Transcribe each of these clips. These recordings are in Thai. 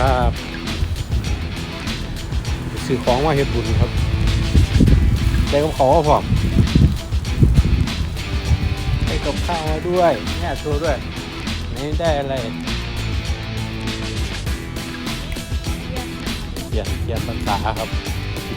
ครับซื้อของมาเฮ็ดบุญครับได้กับเขาก็พร้อมได้กับข้าวมาด้วยแม่โชว์ด้วยนี่ได้อะไรเขียนเขียนภาษาครับ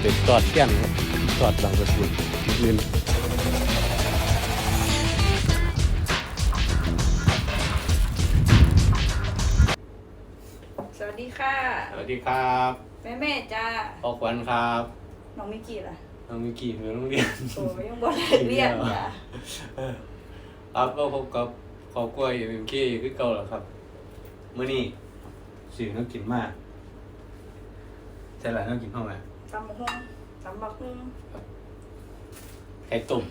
เป็นตอดเขียนครับตอดบางกระสุนอื่น วัสดีครับแม่แม่จ้าพ่อขวัญครับน้องมิกกี้ล่ะน้องมิกกี้อยู่โรงเรียน โอ้ยังบ่ได้เรียนจ้าครับก็พบกับครอบครัวอยู่เป็นขี้คือเก่าแล้วครับมื้อนี้สิ่งต้องกินมากใช่หลายต้องกินเท่าไหร่ตำบักหุ่งตำบักหุ่งไข่ต้ม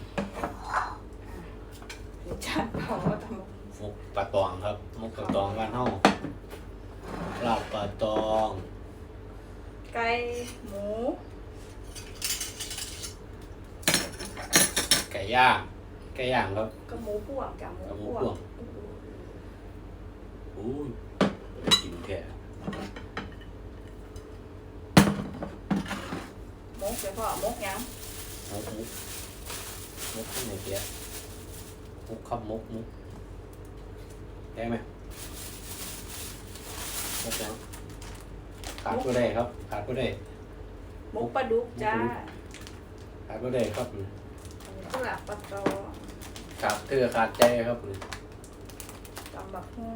เดี๋ยวจ้าเอาตำบักหุ่ง หมกปลาตองครับหมกปลาตองบ้านเฮา ลาบปลาตอง ไก่หมู ไก่ย่าง ไก่ย่างครับ กับหมูพ่วงจ้าหมูกับหมูพ่วพ่วง งอู้ยกินแท้หมกเดี๋ยวพ่อหมกหยังหมกหมุกหมกที่ไหนเตี้ยหมกครับหมกหมกได้ไหม หมกยังขาดก็ได้ครับ ขาดก็ได้หมกปลาดุกจ้าขาดก็ได้ครับสลับปลาตอขาดเธอขาดใจครับตำบักหุ่ง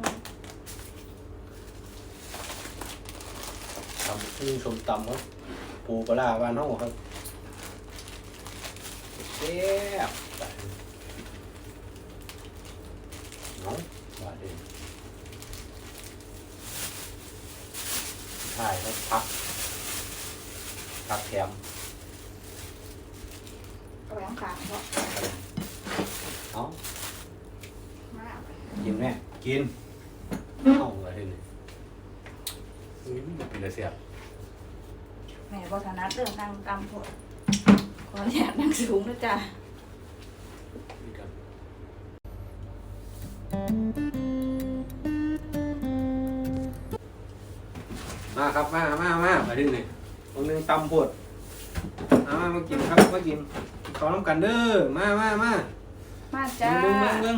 ทำที่ชมตำครับ ปูปลาร้าบ้านเฮาครับแซ่บไปเนาะบาดเอง ถ่ายครับพักพักแถมเอาไว้ข้างๆเพราะเอามากกินแม่กินเอาอะไรนี่อืมเป็นอะไรเสียบแม่บ่ถนัดเรื่องนั่งตำพดขออนุญาตนั่งสูงนะจ้านี่ครับ มาครับมามามามาดึงนี่คนหนึ่งตำปวดมามามากินครับมากินขอน้ำกันเด้อมามามามาจ้าเบิ่งเบิ่งเบิ่ง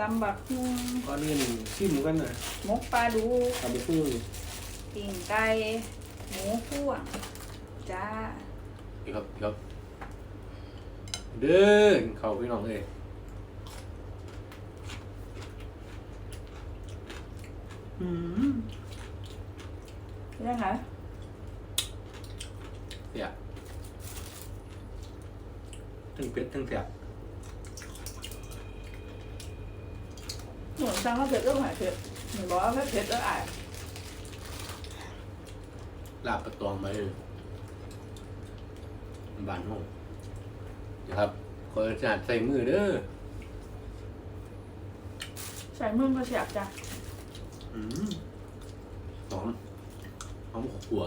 ตำบักหุ่งก่อนอื่นชิมกันหน่อยหมกปลาดุกทำไปฟู่ปิ่งไก่หมูพ่วงจ้านี่ครับนี่ครับ เด้อกินข้าวพี่น้องเอ้ยอืมเป็ นยังไงเสียทั้งเป็ดทั้งเสียหนูสั่งข้าวเผ็ดก็หายเผ็ดหนูบอกว่าไม่เผ็ดแล้วอะลาบประตองมาเลยบานห้องนะครับขออนุญาตใส่มือเด้อใส่มึงก็เสียบจ้ะอืมหอม หอมขัว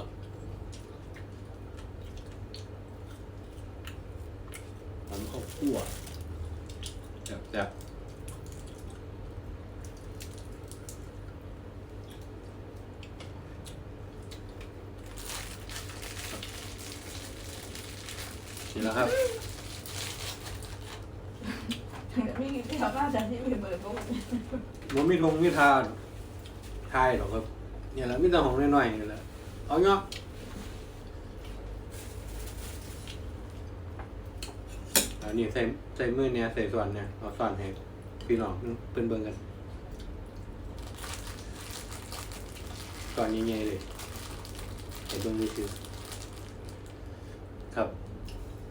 หอมข้าวคั่วแบบแบบนี่แหล้วครับมีกี่ที่เขาบ้านฉันที่มีเบอร์พวกมันมีทงมีทานทายหรอกครับ เนี่ยแหละมีแต่ของน้อยๆนี่แหละ เอาเนาะอันนี้ใส่ใส่มือเนี่ยใส่ส่วนเนี่ยเอาส่วนให้พี่น้องเพิ่นเบิ่งกันก่อนนี้ไงเลยให้เบิ่งดูซิครับ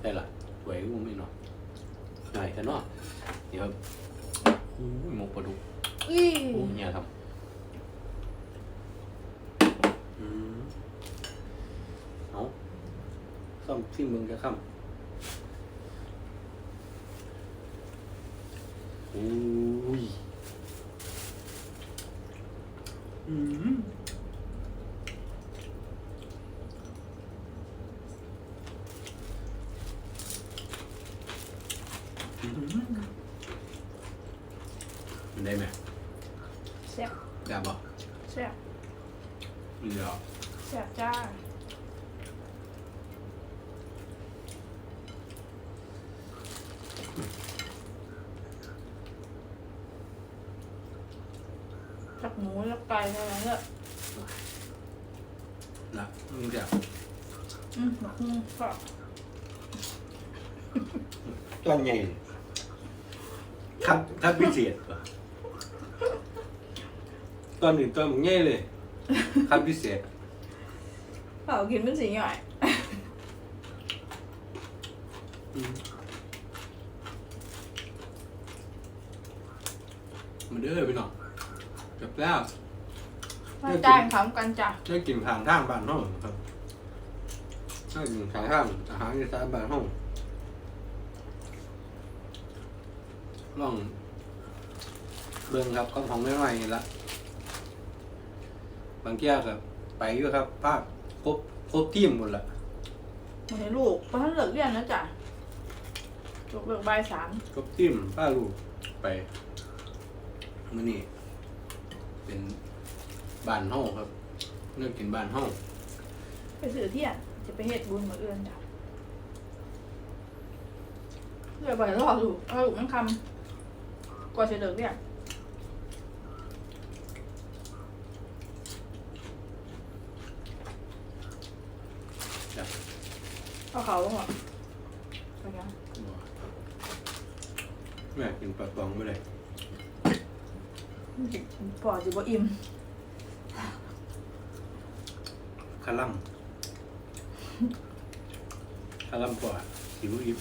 ได้ละไหวกูไม่เนาะหน่อยกันเนาะเดี๋ยวอู้ยหมกปลาดุกอีโอ้เนี่ยครับ อืมเอาซ่อมที่มึงจะข้ามโอ้ยอืมอืม มันได้ไหม แซ่บ ได้บอก แซ่บ เดี๋ยว แซ่บจ้าจักหมูจักไก่ อะไรเนี่ยนะมึงเดี๋ยวอืมบักฮุ่งก็ตอนใหญ่ครับครับพิเศษป่ะตอนอื่นตอนมึงใหญ่เลยครับพิเศษเปล่ากินเป็นสีหน่อยอืมมันเด้อพี่น้องจบแล้ว มาจ้างคำกันจ้ะได้กินทางทางบ้านห้องครับได้กินทางทางอาหารในสานบ้านห้องลองเบิ่งครับก็ของไม่ไหวนี่ละบางเที่ยกับไปอยู่ครับภาพครบครบทีมหมดละมาให้ลูกเพราะท่านเลิกเรียนนะจ้ะลูกเลิกบ่ายสามครบทีมป้าลูกไปมื่อนี้เป็น บ้านห้องครับ เลือกกินบ้านห้องไปสื่อเที่ยงจะไปเฮ็ดบุญมาเอื้อนจ้ะเพื่อไปรอลูกเอาลูกมันคำกว่าจะเลิกเรียนจ้ะเอาเขาลงหรอไปยังแม่กินปลาตองไม่ได้ปอดจะบ่อิ่ม คาลัมคาลัมปอดหิวอิบ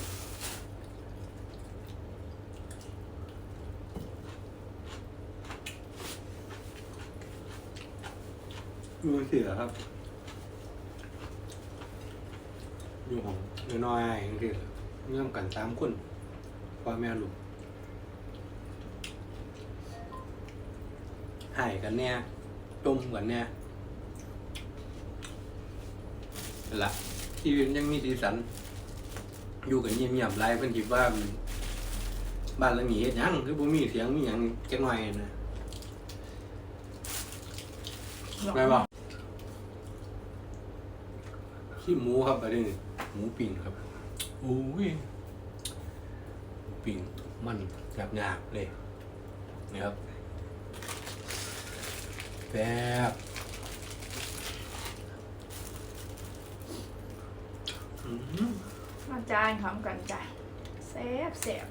ดูเสียครับ อยู่ของน้อยๆอย่างที่เงื่อมกันสามคนพ่อแม่ลูกหายกันเนี่ยจมกันเนี่ยนั่น ละชีวิตยังมีสีสัน อยู่กันเงียบๆไรเพิ่นคิดว่ามันบ้านหลังนี้เฮ็ดหยังคือบ่มีเสียงมีหยังจักหน่อยนะแม่บอกขี้หมูครับอันนี้หมูปิ้งครับโอ้ยหมูปิ้งมันหยาบๆเลยนี่ครับแซ่บอื้อหือ มาจ้างคำกันจ้ะแซ่บแซ่บ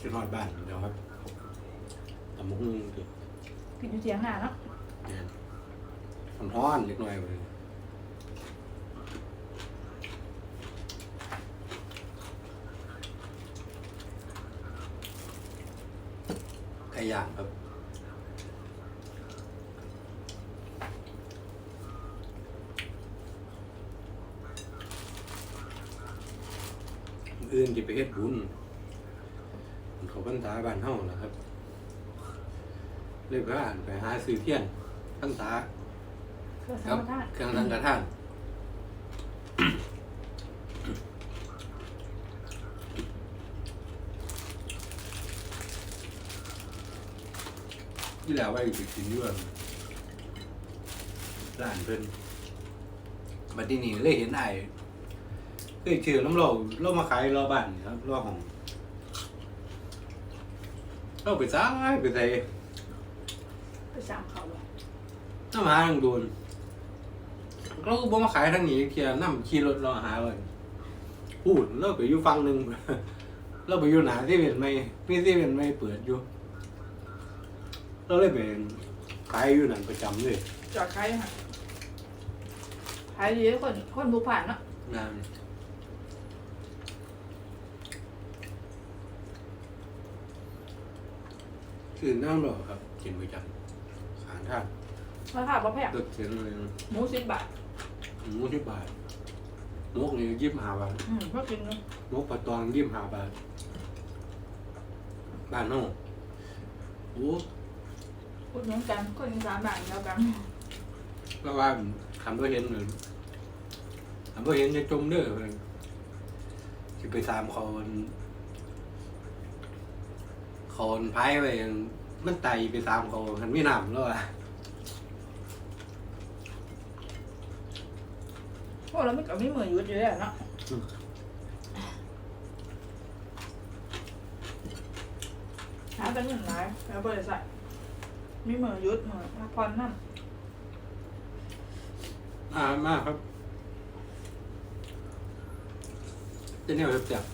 จะนอนบ้านเดี๋ยวครับตำมุกนึงดิกินอยู่เทียงหน้าเนาะเนี่ยมันร้อนเล็กน้อยเลยไก่ย่างครับ อื่ นจะไปเฮ็ดบุญเขาพรรษาบ้านเฮาล่ะครับ เลยพาอ่านไปหาซื้อเทียนพรรษาเพื่อคสรับมรรถนะเครื่องสังฆทานที่แล้วว่าอยู่ไปกินด้วยร้านเพิ่นบัดนี้นี่เลยเห็นไอ้ เคยเชื่อน้ำเราเรามาขายรอบ้านนี่ครับรอของเราไปซ้ายไปใส่ไปสั่งเขาเลยน้ำหาทางโดนเราก็บ่มาขายทางนี้เทียน้ำขี่รถรอหาเลยพูดเราไปอยู่ฟังหนึ่ง เราไปอยู่หนาที่เป็นไม่มีที่เป็นไม่เปิดอยู่ เราเลยไปขายอยู่นั่นประจำเลยจอดขายค่ะขายดีคนคนผู้ผ่านเนาะนาน คือน้ำหรอครับกินประจำขานท่านราคาบ่แพงเลิกเสียเลยหมูสิบบาทหมูที่บาทนกนี่ยี่สิบห้าบาทอืมเพื่อกินเนาะนกปลาตองยี่สิบห้าบาทบ้านน้องโอ้พูดเหมือนกันคนอีสานบ้านเดียวกันแล้วว่าคำว่าเห็นเลยคำว่าเห็นจะจมเด้อเพิ่นสิไปตามเขา เขาพายไปมันไตไปตามเขามันไม่นำแล้วอะโอ้แล้วมันก็ไม่เหมือนยุดอยู่แล้วเนาะหาเป็นเงินหลายแล้วบริษัทไม่เหมือนยุดเหมือนพักผ่อนนั่นอ่ามากครับจะเนี่ยแบบ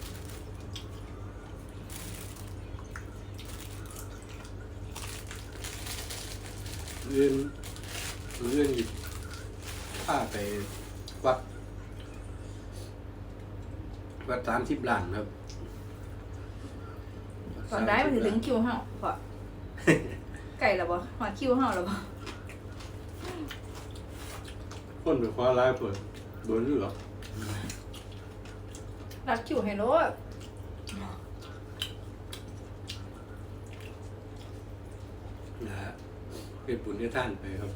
เรื่องเรื่องหยิบผ้าไปวัด วัดสามสิบล้านครับตอนได้มันถึงคิวเฮาพอไก่หรอบ่หอดคิวเฮาหรอบ่คนไปคว้าร้ายเปิดโดนหรือหรอรัดคิวให้รถนะฮะ เป็นบุญที่ท่านไปครับ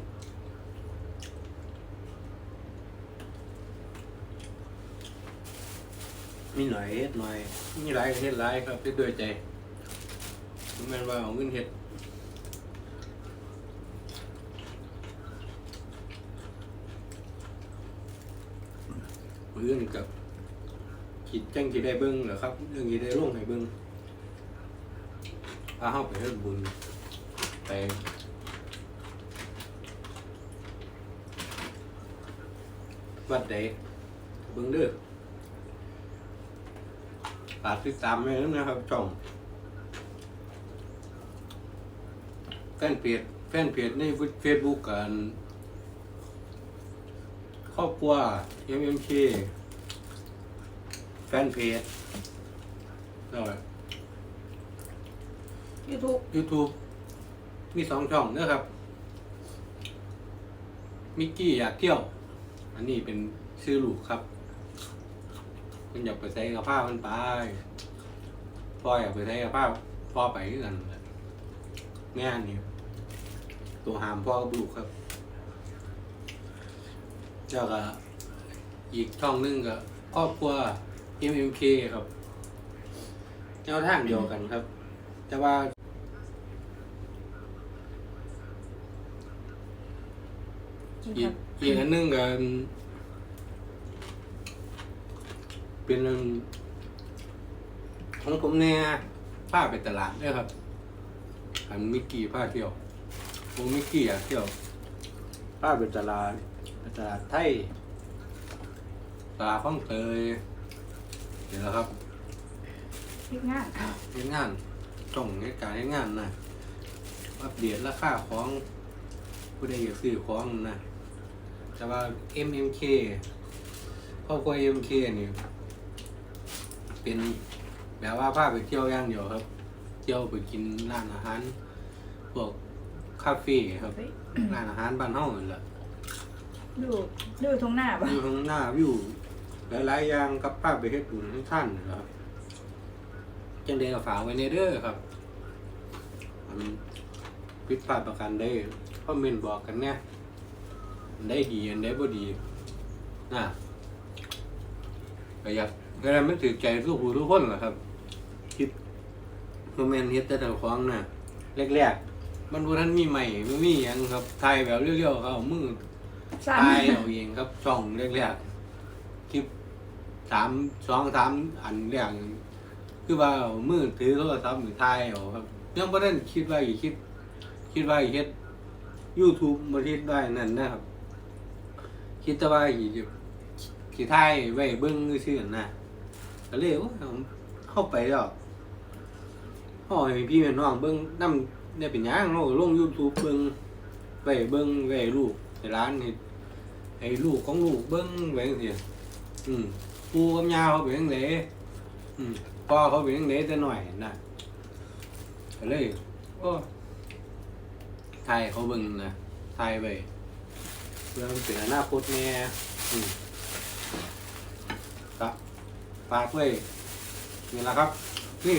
มีหน่อยเฮ็ดหน่อย มีหลายก็เฮ็ดหลายครับเฮ็ดด้วยใจแม่นว่าเอาเงินเฮ็ดเรื่องกับคิดจังสิได้เบิ่งเหรอครับ เรื่องสิได้ลงให้เบิ่งพาเฮาไปเฮ็ดบุญไป วัดใดเบิ่งเด้อฝากติดตามไว้ด้วยนะครับช่องแฟนเพจแฟนเพจในเฟซบุ๊กกันครอบครัว MMK แฟนเพจแล้วก็ยูทูบ YouTube มีสองช่องนะครับ มิกกี้อยากเที่ยว อันนี้เป็นชื่อลูกครับมันอยากไปใช้กับผ้ามันไปพ่ออยากไปใช้กับผ้าพ่อไปด้วยกันแหละงานนี่ตัวหามพ่อกับลูกครับแล้วก็อีกช่องหนึงก็ครอบครัว MMK ครับแนวทางเดียวกันครับ แต่ว่ากินอีครักบ อีกอันหนึงก็เป็นของผมเนี่ยผ้าไปตลาดเนี่ยครับอันมิกกี้ผ้าเที่ยวผมมิกกี้อะเที่ยวผ้าไปตลาดไปตลาดไทยตลาดข้องเตยเดี๋ยวนะครับพิกงานเฮ็ดงานจ้องเหตุการณ์เฮ็ดงานนะอัปเดตราคาของผู้ใดอยากซื้อของนะ แต่ว่า MMK ครอบครัว MMK นี่เป็นแบบว่าพาไปเที่ยวอย่างเดียวครับ เที่ยวไปกินร้านอาหารพวกคาเฟ่ครับเฮ้ยร้านอาหารบ้านเฮานั่นแหละดูดูทงหน้าบ่อยู่ข้างหน้าวิวหลายๆอย่างกับภาพไปเฮ็ดบุญให้ท่านนะครับจังไดก็ฝากไว้ในเด้อครับอันผิดพลาดประกันได้คอมเมนต์บอกกันเนี่ย อันได้ดีอันได้บ่ดีนะก็อยากก็ได้มันถือใจทุกผู้ทุกคนแหละครับคิดคอมเมนต์เฮ็ดแต่เจ้าของน่ะแรกๆมันบ่ทันมีใหม่มันมีหยังครับถ่ายแบบเรียวๆเขาเอามือสามตายเอาเองครับช่องแรกๆคลิปสามสองสามอันแรกคือว่าเอามือถือโทรศัพท์มือถ่ายเอาครับยังไม่ได้คิดว่าอีกคิด คิดว่าอีกเฮ็ด YouTube มาเฮ็ดได้นั่นนะครับ คิดแต่ว่าอีกสิถ่ายไว้เบิ่งซื่อๆนะก็เลยโอ้ยเอาเข้าไปแล้วพ่อให้พี่แม่น้องเบิ่งนำได้เป็นหยังเนาะลง YouTube เบิ่งไว้เบิ่งไว้ให้ลูกให้ร้านเฮ็ดไอ้ลูกของลูกเบิ้งไว้จังซี่อืมปูกับยาเขาเป็นจังไดอืมพ่อเขาเป็นจังไดแต่หน่อยนะก็เลยก็ถ่ายให้เขาเบิ่งนะถ่ายไว้ เพื่อมันเป็นอนาคตแน่อืมครับฝากไว้นี่แหละครับ นี่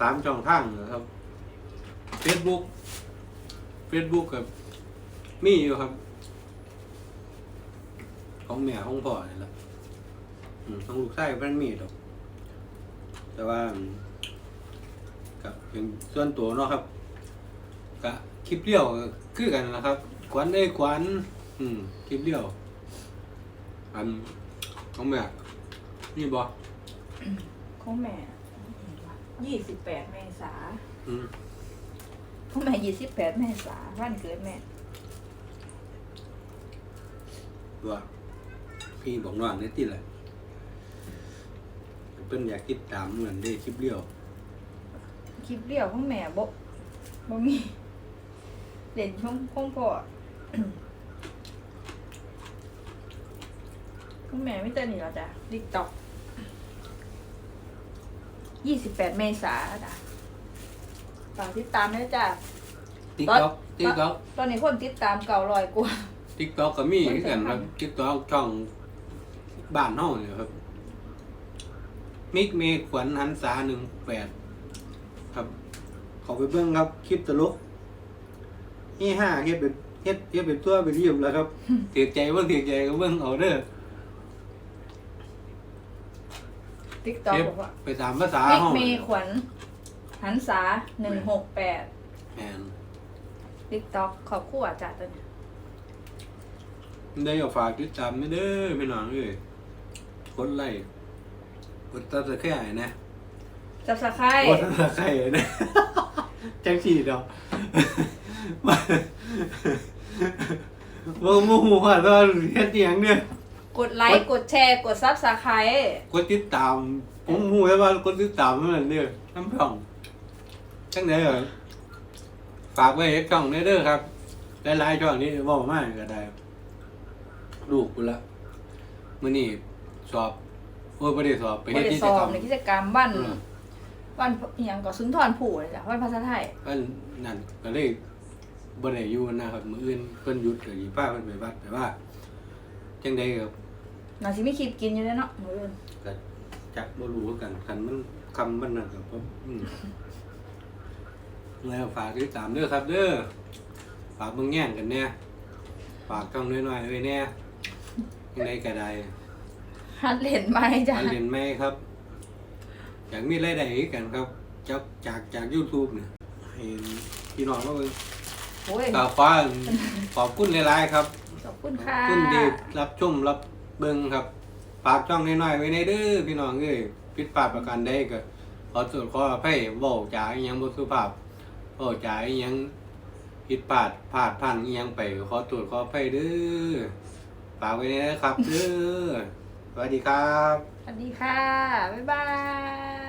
ตามช่องทางนะครับ Facebook Facebook กับมีอยู่ครับ ของแม่ของพ่อนี่แหละอืมของลูกชายเพิ่นมีดอก แต่ว่ากับเป็นส่วนตัวเนาะครับกะคลิปเลี้ยวคือกันนะครับขวัญเอ้ขวัญ อืมคลิปเลี้ยว อันของแม่นี่บอของแม่ยี่สิบแปดเมษาอืมของแม่ยี่สิบแปดเมษาวันเกิดแม่ว่าพี่บอกน้องนี่ติแหละเพิ่นอยากติดตามเหมือนได้คลิปเลี้ยว คลิปเดียวของแม่บ่บ่มีเด่นช่องของพ่อ ของแม่ไม่เจอนี่แล้วจ้ะติ๊กต็อกยี่สิบแปดเมษาจ้ะฝากติดตามด้วยจ้ะ ติ๊กต็อกติ๊กต็อกตอนนี้คนติดตามเก่าลอยกว่า ติ๊กต็อกก็มีคือกันครับติ๊กต็อกช่องบ้านเฮาเนี่ยครับ มิกเมฆขวัญหันษาหนึ่งแปดครับขอไปเบิ้งครับคลิปตลกนี่ห้าเฮ็ดเป็นเฮ็ดเฮ็ดเป็นตัวเป็นเรียบแล้วครับเสียใจว่าเสียใจก็เบิ้งเอาเด้อ ติ๊กต็อกเฮ็ดบอกว่าไปตามภาษามิกเฮาเมย์ขวัญหันษาหนึ่งหกแปดแม่นติ๊กต็อกขอบคู่อะจ้ะตัวเนี้ยได้เอาฝากติดตามไม่เด้อพี่น้องเอ้ยกดไลค์กดตัดตะแคร่นะจับสะไคร้กดตัดตะแคร่นะจังสีดอกมาบ่โมโหว่าตอนเฮ็ดอีหยังเนี่ย กดไลค์ กดแชร์ กดซับสไคร้กดติดตาม ผมหูแล้วว่ากดติดตามมันเนี่ยน้ำพ่องจังไดเหรอฝากไว้ให้ช่องเด้อเด้อครับหลายๆช่องนี้เว้ามากก็ได้ ลูกกูละมื้อนี้สอบโอ้ยบ่ได้สอบไปบเฮ็ดริกิจสอกรรบมในกิจกรรมวันอืมวันอหย่างก็สุนทรผูเลยจ้ะวันภาษาไทยก็นั่นก็เลยบ่ได้อยู่นะครับ มื้ออื่นเพิ่นหยุดก็สิพาเพิ่นไปวัดแต่ว่าจังไดก็ น่าสิไม่คลิปกินอยู่แล้วเนาะมื้ออื่นก็จักบ่รู้คือกันคันมันคำมันนั่นก็ผมอืมแล้วฝากติดตามเด้อครับ เด้อฝากเบิ่งแย่งกันแน่ฝากช่องน้อยๆไว้แน่จังไดก็ได้ฮัดเล่นไหมจ้ะอันเรียนไหมครับ อยากมีรายได้คือกันครับ จากจากจาก YouTube เนี่ยให้พี่น้องเราเบิ่งโอ้ยกาฟ้าขอบคุณหลายๆครับ ขอบคุณขค่ะอบคุณที่รับชมรับ เบิ่งครับฝากช่องน้อยๆไว้ในเด้อพี่น้องเอ้ยผิดพลาดประการใดก็ขอสุดขออภัยเว้าจาอีหยังบ่สุภาพเว้าจาอีหยังผิดพลาดพลาดพลังอีหยังไปก็ขอตรวจขออภัยเด้อฝากไว้ในนะครับเด้อสวัสดีครับ สวัสดีค่ะ บ๊ายบาย